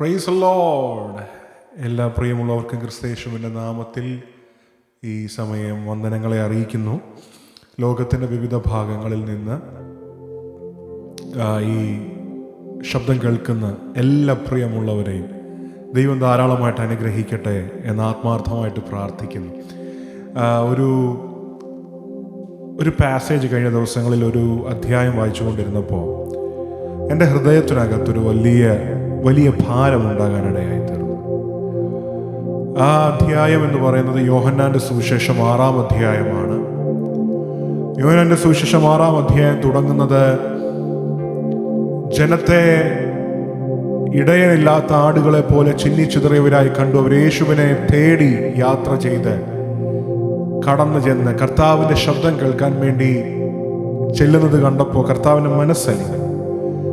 Price load എല്ലാ പ്രിയമുള്ളവർക്കും ക്രിസ്തേശുവിന്റെ നാമത്തിൽ ഈ സമയം വന്ദനങ്ങളെ അറിയിക്കുന്നു. ലോകത്തിന്റെ വിവിധ ഭാഗങ്ങളിൽ നിന്ന് ഈ ശബ്ദം കേൾക്കുന്ന എല്ലാ പ്രിയമുള്ളവരെയും ദൈവം ധാരാളമായിട്ട് അനുഗ്രഹിക്കട്ടെ എന്ന് ആത്മാർത്ഥമായിട്ട് പ്രാർത്ഥിക്കുന്നു. ഒരു ഒരു പാസേജ് കഴിഞ്ഞ ദിവസങ്ങളിൽ ഒരു അധ്യായം വായിച്ചുകൊണ്ടിരുന്നപ്പോൾ എന്റെ ഹൃദയത്തിനകത്തൊരു വലിയ വലിയ ഭാരമുണ്ടാകാനിടയായി തീർന്നു ആ അധ്യായം എന്ന് പറയുന്നത് യോഹന്നാന്റെ സുവിശേഷം ആറാം അധ്യായമാണ്. യോഹന്നാന്റെ സുവിശേഷം ആറാം അധ്യായം തുടങ്ങുന്നത് ജനത്തെ ഇടയനില്ലാത്ത ആടുകളെ പോലെ ചിന്നി ചിതറിയവരായി കണ്ടു. അവർ യേശുവിനെ തേടി യാത്ര ചെയ്ത് കടന്നു ചെന്ന് കർത്താവിന്റെ ശബ്ദം കേൾക്കാൻ വേണ്ടി ചെല്ലുന്നത് കണ്ടപ്പോൾ കർത്താവിന്റെ മനസ്സലിഞ്ഞു.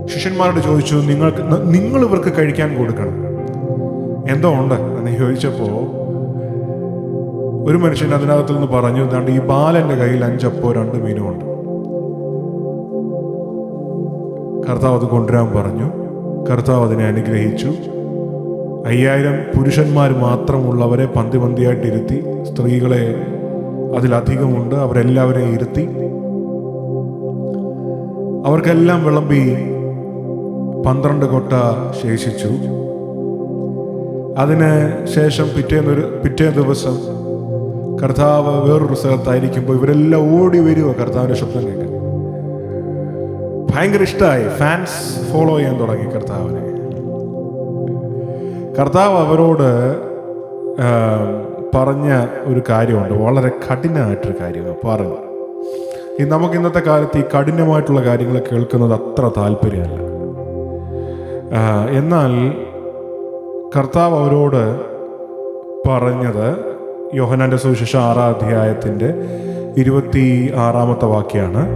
ശിഷ്യന്മാരോട് ചോദിച്ചു നിങ്ങൾക്ക് നിങ്ങൾ ഇവർക്ക് കഴിക്കാൻ കൊടുക്കണം. എന്തോ ഉണ്ട്? എന്ന് ചോദിച്ചപ്പോൾ ഒരു മനുഷ്യൻ അതിനകത്തു നിന്ന് പറഞ്ഞു ഇതാണ്ട് ഈ ബാലന്റെ കയ്യിൽ അഞ്ചപ്പോ രണ്ട് മീനും ഉണ്ട്. കർത്താവ് അത് കൊണ്ടുവരാൻ പറഞ്ഞു. കർത്താവ് അതിനെ അനുഗ്രഹിച്ചു. അയ്യായിരം പുരുഷന്മാർ മാത്രമുള്ളവരെ പന്തി പന്തിയായിട്ട് ഇരുത്തി സ്ത്രീകളെ അതിലധികമുണ്ട് അവരെല്ലാവരെയും ഇരുത്തി. അവർക്കെല്ലാം വിളമ്പി പന്ത്രണ്ട് കൊട്ട ശേഷിച്ചു. അതിന് ശേഷം പിറ്റേന്നൊരു പിറ്റേ ദിവസം കർത്താവ് വേറൊരു സ്ഥലത്തായിരിക്കുമ്പോൾ ഇവരെല്ലാം ഓടി വരിക കർത്താവിന്റെ ശബ്ദം കേൾക്കാൻ ഭയങ്കര ഇഷ്ടമായി ഫാൻസ് ഫോളോ ചെയ്യാൻ തുടങ്ങി കർത്താവിനെ. കർത്താവ് അവരോട് പറഞ്ഞ ഒരു കാര്യമുണ്ട്. വളരെ കഠിനമായിട്ടൊരു കാര്യമാണ് പറഞ്ഞു ഈ നമുക്ക് ഇന്നത്തെ കാലത്ത് ഈ കഠിനമായിട്ടുള്ള കാര്യങ്ങൾ കേൾക്കുന്നത് അത്ര താല്പര്യമല്ല. എന്നാൽ കർത്താവ് അവരോട് പറഞ്ഞത് യോഹനാന്റെ സുവിശേഷ ആറാം അധ്യായത്തിന്റെ ഇരുപത്തി ആറാമത്തെ വാക്യാണ്.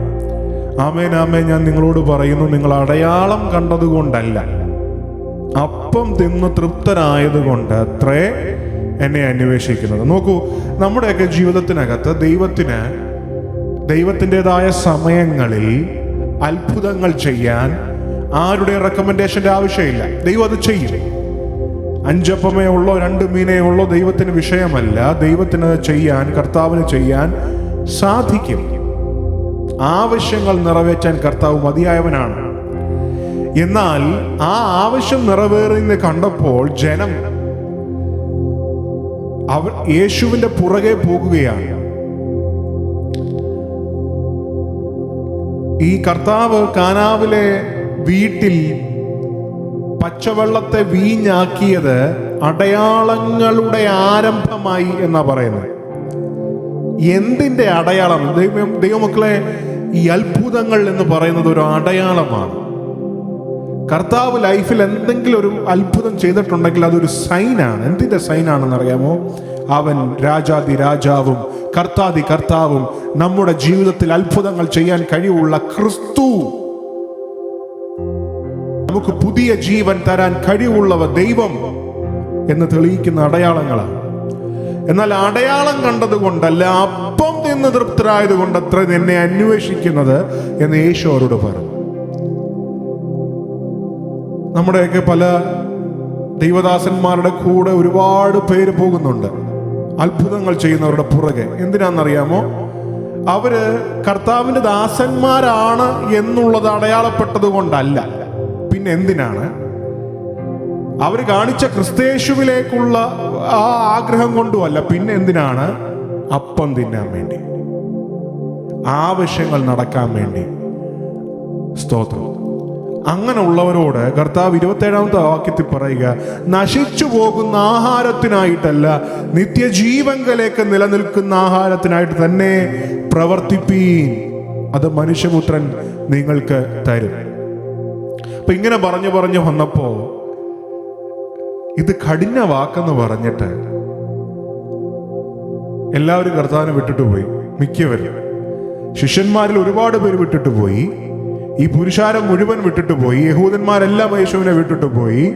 ആമേൻ ആമേൻ ഞാൻ നിങ്ങളോട് പറയുന്നു നിങ്ങൾ അടയാളം കണ്ടതുകൊണ്ടല്ല അപ്പം തിന്ന് തൃപ്തരായതുകൊണ്ട് അത്രേ എന്നെ അന്വേഷിക്കുന്നത്. നോക്കൂ നമ്മുടെയൊക്കെ ജീവിതത്തിനകത്ത് ദൈവത്തിന് ദൈവത്തിന്റെതായ സമയങ്ങളിൽ അത്ഭുതങ്ങൾ ചെയ്യാൻ ആരുടെ റെക്കമെൻഡേഷന്റെ ആവശ്യമില്ല. ദൈവം അത് ചെയ്യും. അഞ്ചപ്പമേ ഉള്ളോ രണ്ട് മീനേ ഉള്ളോ ദൈവത്തിന് വിഷയമല്ല. ദൈവത്തിന് ചെയ്യാൻ കർത്താവിന് ചെയ്യാൻ സാധിക്കും. ആവശ്യങ്ങൾ നിറവേറ്റാൻ കർത്താവ് മതിയായവനാണ്. എന്നാൽ ആ ആവശ്യം നിറവേറുന്ന കണ്ടപ്പോൾ ജനം അവർ യേശുവിന്റെ പുറകെ പോകുകയാണ്. ഈ കർത്താവ് കാനാവിലെ വീട്ടിൽ പച്ചവെള്ളത്തെ വീഞ്ഞാക്കിയത് അടയാളങ്ങളുടെ ആരംഭമായി എന്നാ പറയുന്നത്. എന്തിന്റെ അടയാളം? ദൈവം ദൈവമക്കളെ ഈ അത്ഭുതങ്ങൾ എന്ന് പറയുന്നത് ഒരു അടയാളമാണ്. കർത്താവ് ലൈഫിൽ എന്തെങ്കിലും ഒരു അത്ഭുതം ചെയ്തിട്ടുണ്ടെങ്കിൽ അതൊരു സൈനാണ്. എന്തിന്റെ സൈനാണെന്ന് അറിയാമോ? അവൻ രാജാതി രാജാവും കർത്താതി കർത്താവും നമ്മുടെ ജീവിതത്തിൽ അത്ഭുതങ്ങൾ ചെയ്യാൻ കഴിവുള്ള ക്രിസ്തു. നമുക്ക് പുതിയ ജീവൻ തരാൻ കഴിവുള്ളവ ദൈവം എന്ന് തെളിയിക്കുന്ന അടയാളങ്ങളാണ് എന്നാൽ അടയാളം കണ്ടതുകൊണ്ടല്ല അപ്പം തിന്ന് തൃപ്തരായത് കൊണ്ട് അത്ര നിന്നെ അന്വേഷിക്കുന്നത് എന്ന് യേശു അവരോട് പറഞ്ഞു. നമ്മുടെയൊക്കെ പല ദൈവദാസന്മാരുടെ കൂടെ ഒരുപാട് പേര് പോകുന്നുണ്ട്. അത്ഭുതങ്ങൾ ചെയ്യുന്നവരുടെ പുറകെ. എന്തിനാണെന്നറിയാമോ? അവർ കർത്താവിന്റെ ദാസന്മാരാണ് എന്നുള്ളത് അടയാളപ്പെട്ടത് കൊണ്ടല്ല. പിന്നെ എന്തിനാണ് അവർ കാണിച്ച ക്രിസ്തേശുവിലേക്കുള്ള ആ ആഗ്രഹം കൊണ്ടുമല്ല. പിന്നെ എന്തിനാണ് അപ്പം തിന്നാൻ വേണ്ടി. ആവശ്യങ്ങൾ നടക്കാൻ വേണ്ടി. സ്തോത്രം. അങ്ങനെ ഉള്ളവരോട് കർത്താവ് ഇരുപത്തേഴാമത്തെ വാക്യത്തിൽ പറയുക നശിച്ചു പോകുന്ന ആഹാരത്തിനായിട്ടല്ല നിത്യജീവങ്കലേക്ക് നിലനിൽക്കുന്ന ആഹാരത്തിനായിട്ട് തന്നെ പ്രവർത്തിപ്പീൻ. അത് മനുഷ്യപുത്രൻ നിങ്ങൾക്ക് തരും. അപ്പൊ ഇങ്ങനെ പറഞ്ഞു പറഞ്ഞു വന്നപ്പോ ഇത് കഠിന വാക്കെന്ന് പറഞ്ഞിട്ട് എല്ലാവരും കർത്താവിനെ വിട്ടിട്ട് പോയി. മിക്കവരും. ശിഷ്യന്മാരിൽ ഒരുപാട് പേര് വിട്ടിട്ട് പോയി. ഈ പുരുഷാരം മുഴുവൻ വിട്ടിട്ട് പോയി. യഹൂദന്മാരെല്ലാം യേശുവിനെ വിട്ടിട്ട് പോയി.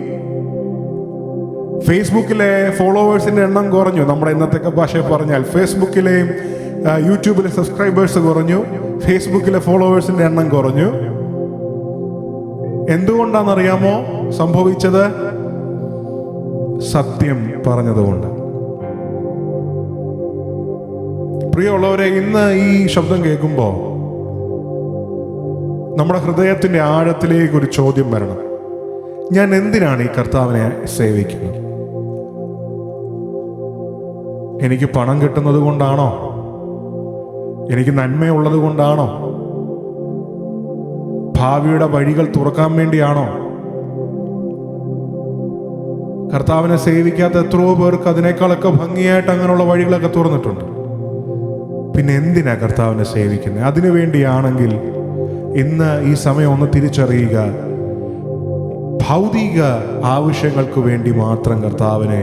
ഫേസ്ബുക്കിലെ ഫോളോവേഴ്സിന്റെ എണ്ണം കുറഞ്ഞു. നമ്മുടെ ഇന്നത്തെ ഭാഷയിൽ പറഞ്ഞാൽ ഫേസ്ബുക്കിലെയും യൂട്യൂബിലെ സബ്സ്ക്രൈബേഴ്സ് കുറഞ്ഞു. ഫേസ്ബുക്കിലെ ഫോളോവേഴ്സിന്റെ എണ്ണം കുറഞ്ഞു. എന്തുകൊണ്ടാണെന്നറിയാമോ? സംഭവിച്ചത് സത്യം പറഞ്ഞതുകൊണ്ട്. പ്രിയമുള്ളവരെ ഇന്ന് ഈ ശബ്ദം കേൾക്കുമ്പോൾ നമ്മുടെ ഹൃദയത്തിന്റെ ആഴത്തിലേക്ക് ഒരു ചോദ്യം വരണം. ഞാൻ എന്തിനാണ് ഈ കർത്താവിനെ സേവിക്കുന്നത്? എനിക്ക് പണം കിട്ടുന്നത് കൊണ്ടാണോ? എനിക്ക് നന്മയുള്ളത് കൊണ്ടാണോ? ഭാവിയുടെ വഴികൾ തുറക്കാൻ വേണ്ടിയാണോ? കർത്താവിനെ സേവിക്കാത്ത എത്രയോ പേർക്ക് അതിനേക്കാളൊക്കെ ഭംഗിയായിട്ട് അങ്ങനെയുള്ള വഴികളൊക്കെ തുറന്നിട്ടുണ്ട്. പിന്നെ എന്തിനാ കർത്താവിനെ സേവിക്കുന്നത് അതിനു വേണ്ടിയാണെങ്കിൽ ഇന്ന് ഈ സമയം ഒന്ന് തിരിച്ചറിയുക. ഭൗതിക ആവശ്യങ്ങൾക്ക് വേണ്ടി മാത്രം കർത്താവിനെ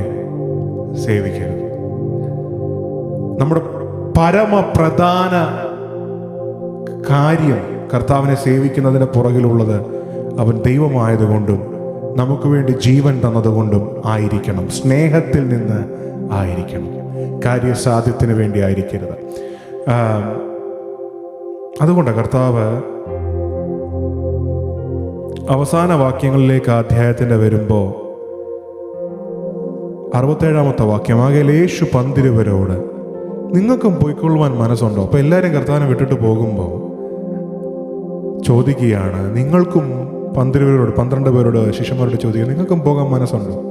സേവിക്കരുത്. നമ്മുടെ പരമപ്രധാന കാര്യം കർത്താവിനെ സേവിക്കുന്നതിന് പുറകിലുള്ളത് അവൻ ദൈവമായതുകൊണ്ടും നമുക്ക് വേണ്ടി ജീവൻ തന്നതുകൊണ്ടും ആയിരിക്കണം. സ്നേഹത്തിൽ നിന്ന് ആയിരിക്കണം. കാര്യസാധ്യത്തിന് വേണ്ടി ആയിരിക്കരുത്. അതുകൊണ്ട് കർത്താവ് അവസാന വാക്യങ്ങളിലേക്ക് അധ്യായത്തിന്റെ വരുമ്പോൾ അറുപത്തേഴാമത്തെ വാക്യം ആകെ യേശു പന്തിരുവരോട് നിങ്ങൾക്കും പോയിക്കൊള്ളുവാൻ മനസ്സുണ്ടോ? അപ്പോൾ എല്ലാവരും കർത്താവിനെ വിട്ടിട്ട് പോകുമ്പോൾ ചോദിക്കുകയാണ്. നിങ്ങൾക്കും പന്തിരുവരോട് പന്ത്രണ്ട് പേരോട് ശിഷ്യന്മാരോട് ചോദിക്കുക നിങ്ങൾക്കും പോകാൻ മനസ്സുണ്ടോ?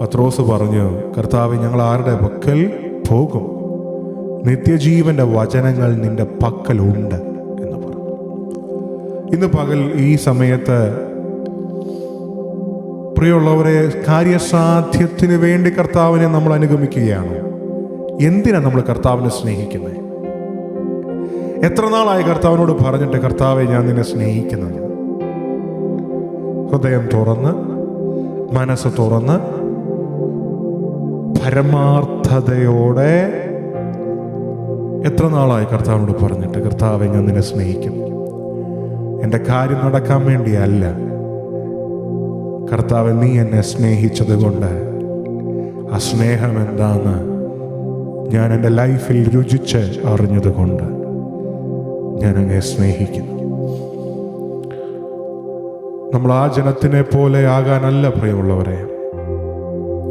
പത്രോസ് പറഞ്ഞു കർത്താവ് ഞങ്ങൾ ആരുടെ പക്കൽ പോകും? നിത്യജീവന്റെ വചനങ്ങൾ നിന്റെ പക്കലുണ്ട് എന്ന് പറഞ്ഞു. ഇന്ന് പകൽ ഈ സമയത്ത് പ്രിയമുള്ളവരെ കാര്യസാധ്യത്തിന് വേണ്ടി കർത്താവിനെ നമ്മൾ അനുഗമിക്കുകയാണ്. എന്തിനാണ് നമ്മൾ കർത്താവിനെ സ്നേഹിക്കുന്നത് എത്ര നാളായി കർത്താവിനോട് പറഞ്ഞിട്ട് കർത്താവെ ഞാൻ നിന്നെ സ്നേഹിക്കുന്നു ഹൃദയം തുറന്ന് മനസ്സ് തുറന്ന് പരമാർത്ഥതയോടെ എത്ര നാളായി കർത്താവിനോട് പറഞ്ഞിട്ട് കർത്താവെ ഞാൻ നിന്നെ സ്നേഹിക്കും എന്റെ കാര്യം നടക്കാൻ വേണ്ടിയല്ല. കർത്താവ് നീ എന്നെ സ്നേഹിച്ചത് കൊണ്ട് ആ സ്നേഹം എന്താന്ന് ഞാൻ എന്റെ ലൈഫിൽ രുചിച്ച് അറിഞ്ഞത് കൊണ്ട് ഞാൻ അങ്ങേ സ്നേഹിക്കുന്നു. നമ്മൾ ആ ജനത്തിനെ പോലെ ആകാനല്ല പ്രിയമുള്ളവരെ.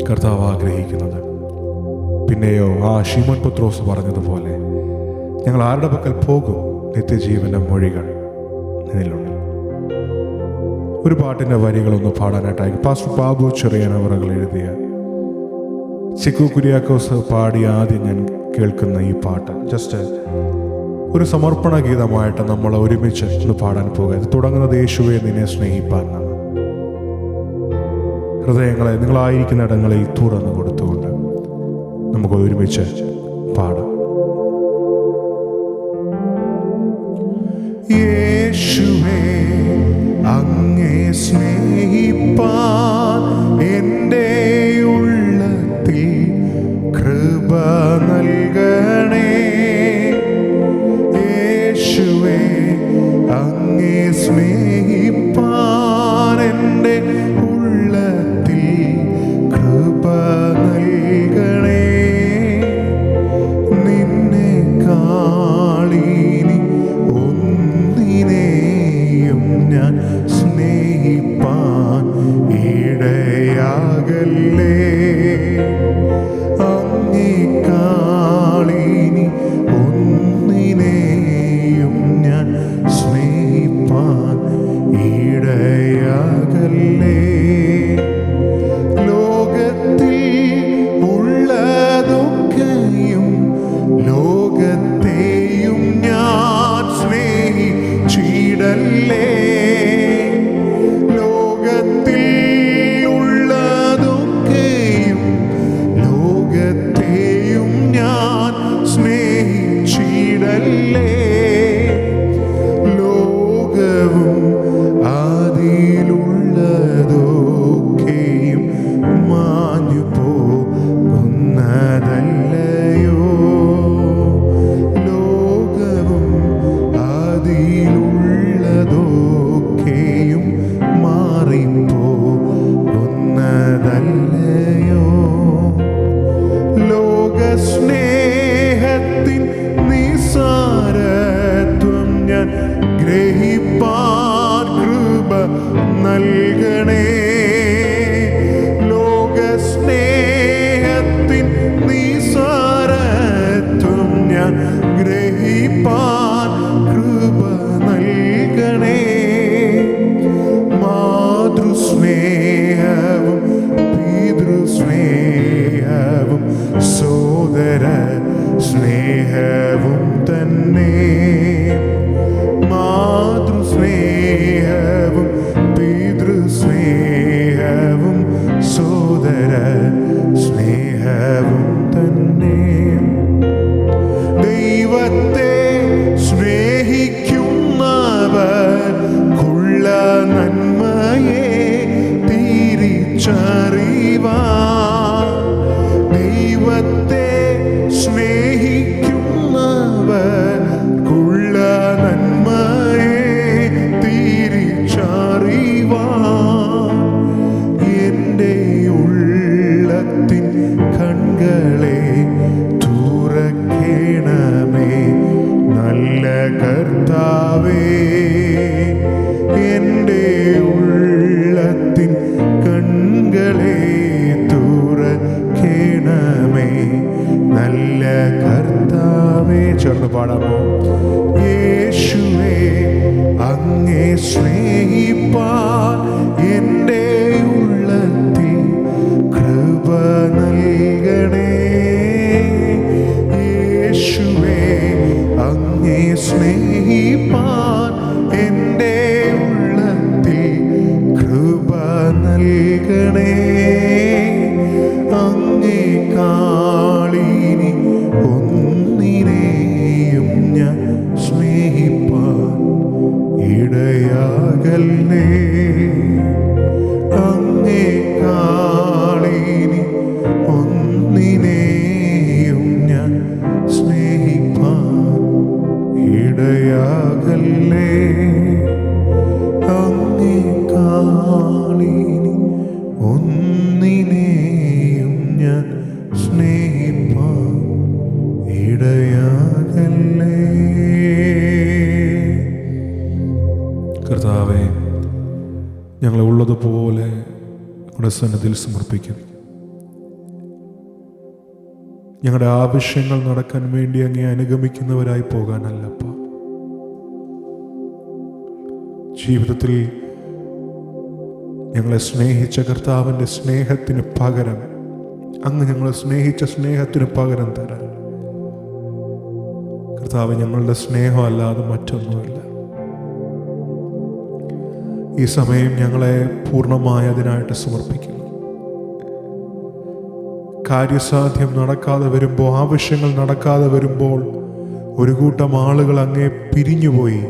കർത്താവ് ആഗ്രഹിക്കുന്നത്. പിന്നെയോ ആ ഷിമോൻ പുത്രോസ് പറഞ്ഞതുപോലെ ഞങ്ങൾ ആരുടെ പക്കൽ പോകും? നിത്യജീവന്റെ മൊഴികൾ ഇതിലുണ്ട് ഒരു പാട്ടിന്റെ വരികളൊന്ന് പാടാനായിട്ടായി പാസ്റ്റർ ബാബു ചെറിയൻ അവറുകൾ എഴുതിയ ചിക്കു കുര്യാക്കോസ് പാടി ആദ്യം ഞാൻ കേൾക്കുന്ന ഈ പാട്ട്. ജസ്റ്റ് ഒരു സമർപ്പണ ഗീതമായിട്ട് നമ്മൾ ഒരുമിച്ച് ഇന്ന് പാടാൻ പോകുക ഇത് തുടങ്ങുന്നത് യേശുവെ നിന്നെ സ്നേഹിപ്പാൻ ഹൃദയങ്ങളെ നിങ്ങളായിരിക്കുന്ന ഇടങ്ങളിൽ തുറന്നു കൊടുത്തുകൊണ്ട് നമുക്ക് ഒരുമിച്ച് പാടാം. യേശുവേ അങ്ങേ സ്നേഹിപ്പാൻ haven't a name. കൺകളെ തുറക്കണമേ. നല്ല കർത്താവേ എന്റെ ഉള്ളത്തിൻ കണ്ണുകളെ തുറക്കണമേ. നല്ല കർത്താവേ ചേർന്ന് പാടാമോ. യേശുവേ അങ്ങേ സ്നേഹിപ്പാൻ ഉള്ളതുപോലെ നമ്മുടെ സന്നദ്ധിയിൽ സമർപ്പിക്കും. ഞങ്ങളുടെ ആവശ്യങ്ങൾ നടക്കാൻ വേണ്ടി അങ്ങേ അനുഗമിക്കുന്നവരായി പോകാനല്ലപ്പ. ജീവിതത്തിൽ ഞങ്ങളെ സ്നേഹിച്ച കർത്താവിന്റെ സ്നേഹത്തിന് പകരം അങ്ങ് ഞങ്ങളെ സ്നേഹിച്ച സ്നേഹത്തിന് പകരം തരാൻ. കർത്താവ് ഞങ്ങളുടെ സ്നേഹമല്ലാതെ മറ്റൊന്നുമില്ല. ഈ സമയം ഞങ്ങളെ പൂർണമായി അതിനായിട്ട് സമർപ്പിക്കുന്നു. കാര്യസാധ്യം നടക്കാതെ വരുമ്പോൾ ആവശ്യങ്ങൾ നടക്കാതെ വരുമ്പോൾ ഒരു കൂട്ടം ആളുകൾ അങ്ങേ പിരിഞ്ഞുപോയി.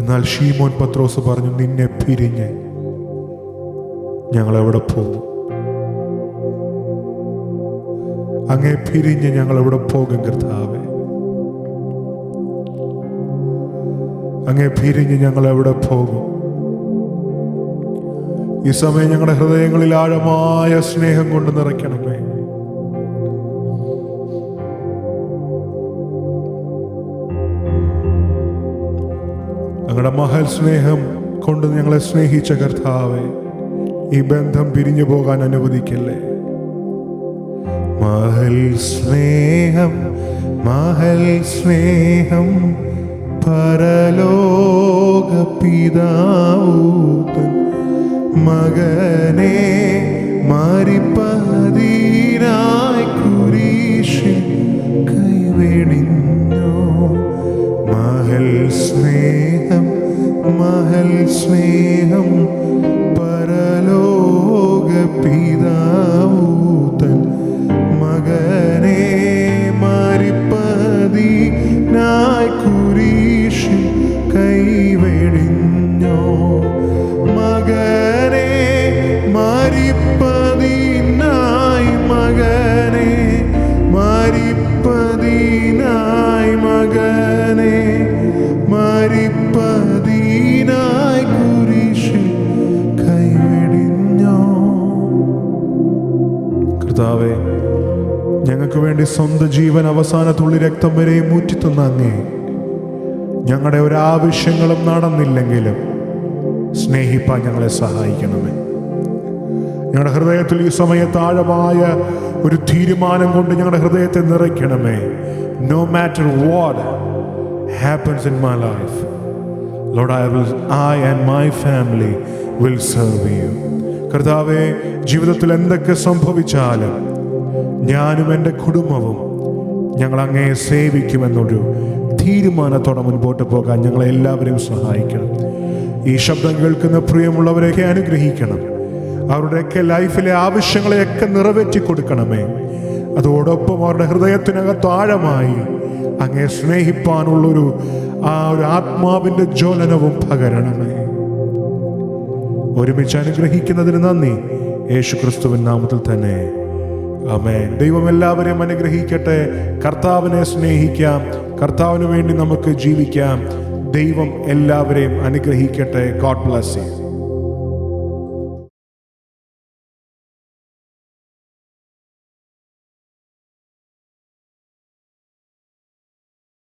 എന്നാൽ ഷീമോൻ പത്രോസ് പറഞ്ഞു നിന്നെ പിരിഞ്ഞ് ഞങ്ങൾ എവിടെ പോകും? അങ്ങേ പിരിഞ്ഞ് ഞങ്ങൾ എവിടെ പോകും കർത്താവേ? അങ്ങേ പിരിഞ്ഞ് ഞങ്ങൾ എവിടെ പോകും? ഈ സമയം ഞങ്ങളുടെ ഹൃദയങ്ങളിൽ ആഴമായ സ്നേഹം കൊണ്ട് നിറയ്ക്കണമേ. ഞങ്ങളുടെ മഹൽ സ്നേഹം കൊണ്ട് ഞങ്ങളെ സ്നേഹിച്ച കർത്താവെ ഈ ബന്ധം പിരിഞ്ഞു പോകാൻ അനുവദിക്കല്ലേ? മഹൽ സ്നേഹം മഹൽ സ്നേഹം പരലോക പിതാവൂതൻ മകനെ മാറിപ്പതിനായി കുരിശിൽ കൈവെടിഞ്ഞോ. മഹൽ സ്നേഹം മഹൽ സ്നേഹം വേണ്ടി സ്വന്തം ജീവൻ അവസാന തുള്ളി രക്തം വരെയും ഊറ്റിത്തുന്ന അങ്ങേ. ഞങ്ങളുടെ ഒരാവശ്യങ്ങളും നടന്നില്ലെങ്കിലും സ്നേഹിപ്പാൻ ഞങ്ങളെ സഹായിക്കണമേ. ഞങ്ങളുടെ ഹൃദയത്തിൽ ഈ സമയത്ത് ആഴമായ ഒരു തീരുമാനം കൊണ്ട് ഞങ്ങളുടെ ഹൃദയത്തെ നിറയ്ക്കണമേ. No matter what happens in my life lord I will I and my family will serve you കർത്താവെ ജീവിതത്തിൽ എന്തൊക്കെ സംഭവിച്ചാലും ഞാനും എന്റെ കുടുംബവും ഞങ്ങൾ അങ്ങയെ സേവിക്കുമെന്നൊരു തീരുമാനത്തോടെ മുൻപോട്ട് പോകാൻ ഞങ്ങളെ എല്ലാവരെയും സഹായിക്കണം. ഈ ശബ്ദം കേൾക്കുന്ന പ്രിയമുള്ളവരെയൊക്കെ അനുഗ്രഹിക്കണം. അവരുടെയൊക്കെ ലൈഫിലെ ആവശ്യങ്ങളെയൊക്കെ നിറവേറ്റി കൊടുക്കണമേ. അതോടൊപ്പം അവരുടെ ഹൃദയത്തിനകത്ത് ആഴമായി അങ്ങേ സ്നേഹിപ്പാനുള്ളൊരു ആ ഒരു ആത്മാവിന്റെ ജ്വലനവും പകരണമേ. ഒരുമിച്ച് അനുഗ്രഹിക്കുന്നതിന് നന്ദി. യേശു ക്രിസ്തുവിൻ നാമത്തിൽ തന്നെ. അമേൻ ദൈവം എല്ലാവരെയും അനുഗ്രഹിക്കട്ടെ. കർത്താവിനെ സ്നേഹിക്കാം. കർത്താവിന് വേണ്ടി നമുക്ക് ജീവിക്കാം. ദൈവം എല്ലാവരെയും അനുഗ്രഹിക്കട്ടെ. God bless you